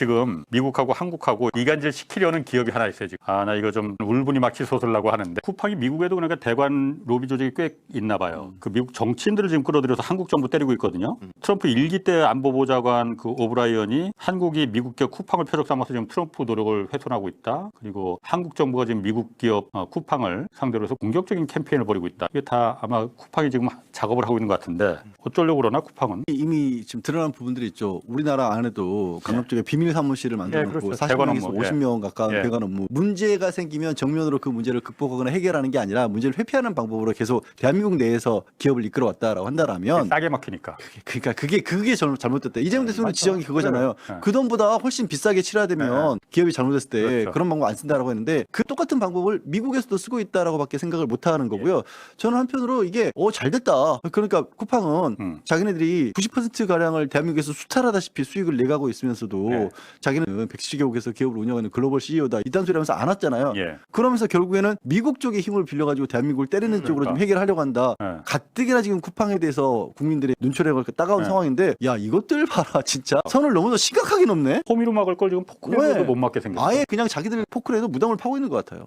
지금 미국하고 한국하고 이간질 시키려는 기업이 하나 있어요. 지금. 아, 나 이거 좀 울분이 막 치솟으려고 하는데 쿠팡이 미국에도 그러니까 대관 로비 조직이 꽤 있나 봐요. 그 미국 정치인들을 지금 끌어들여서 한국 정부 때리고 있거든요. 트럼프 일기 때 안보보좌관 그 오브라이언이 한국이 미국 기업 쿠팡을 표적 삼아서 지금 트럼프 노력을 훼손하고 있다. 그리고 한국 정부가 지금 미국 기업 어, 쿠팡을 상대로 해서 공격적인 캠페인을 벌이고 있다. 이게 다 아마 쿠팡이 지금 작업을 하고 있는 것 같은데 어쩌려고 그러나 쿠팡은? 이미 지금 드러난 부분들이 있죠. 우리나라 안에도 쪽에 비밀 사무실을 만들어 예, 놓고 그렇죠. 40명에서 대관 업무. 50명 가까운 예. 대관 업무. 문제가 생기면 정면으로 그 문제를 극복하거나 해결하는 게 아니라 문제를 회피하는 방법으로 계속 대한민국 내에서 기업을 이끌어왔다라고 한다라면 싸게 막히니까. 그러니까 그게 그게 잘- 잘못됐다. 이재명 대통령 맞죠. 지적이 그거잖아요. 네. 그 돈보다 훨씬 비싸게 치러야 되면 기업이 잘못했을 때 그렇죠. 그런 방법 안 쓴다라고 했는데 그 똑같은 방법을 미국에서도 쓰고 있다라고밖에 생각을 못 하는 거고요. 저는 한편으로 이게 어 잘됐다. 그러니까 쿠팡은 음. 자기네들이 90% 가량을 대한민국에서 수탈하다시피 수익을 내가고 있으면서도 네. 자기는 백시개국에서 기업을 운영하는 글로벌 CEO다 이딴 소리 하면서 안 왔잖아요. 예. 그러면서 결국에는 미국 쪽의 힘을 빌려가지고 대한민국을 때리는 쪽으로 좀 그러니까. 해결하려고 한다. 네. 가뜩이나 지금 쿠팡에 대해서 국민들이 눈초리가 그렇게 따가운 네. 상황인데 야 이것들 봐라 진짜 선을 너무나 심각하게 넘네. 호미로 막을 걸 지금 포크레도 왜? 못 막게 생겼어. 아예 그냥 자기들 포크레도 무덤을 파고 있는 것 같아요.